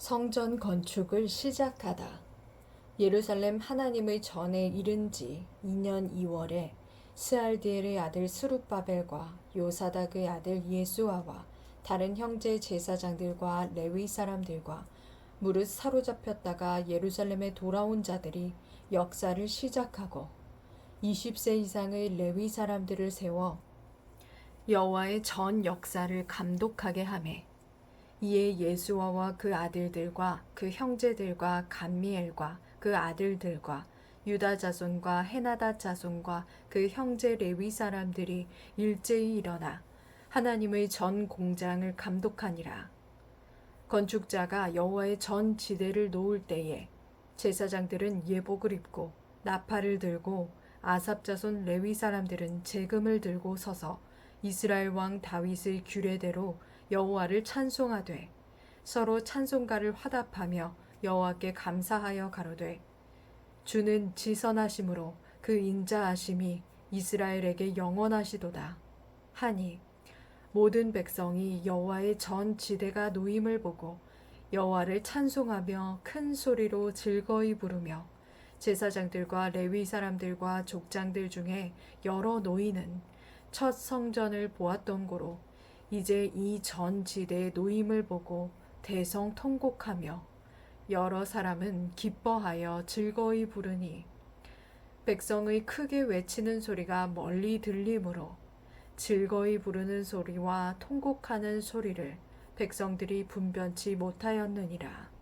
성전 건축을 시작하다. 예루살렘 하나님의 전에 이른 지 2년 2월에 스알디엘의 아들 스룹바벨과 요사닥의 아들 예수아와 다른 형제 제사장들과 레위 사람들과 무릇 사로잡혔다가 예루살렘에 돌아온 자들이 역사를 시작하고 20세 이상의 레위 사람들을 세워 여호와의 전 역사를 감독하게 하매 이에 예수와와 그 아들들과 그 형제들과 감미엘과 그 아들들과 유다 자손과 헤나다 자손과 그 형제 레위 사람들이 일제히 일어나 하나님의 전 공장을 감독하니라. 건축자가 여호와의 전 지대를 놓을 때에 제사장들은 예복을 입고 나팔을 들고 아삽 자손 레위 사람들은 재금을 들고 서서 이스라엘 왕 다윗의 규례대로 여호와를 찬송하되 서로 찬송가를 화답하며 여호와께 감사하여 가로되 주는 지선하심으로 그 인자하심이 이스라엘에게 영원하시도다. 하니 모든 백성이 여호와의 전 지대가 놓임을 보고 여호와를 찬송하며 큰 소리로 즐거이 부르며 제사장들과 레위 사람들과 족장들 중에 여러 노인은 첫 성전을 보았던 고로 이제 이 전 지대의 노임을 보고 대성 통곡하며 여러 사람은 기뻐하여 즐거이 부르니 백성의 크게 외치는 소리가 멀리 들리므로 즐거이 부르는 소리와 통곡하는 소리를 백성들이 분변치 못하였느니라.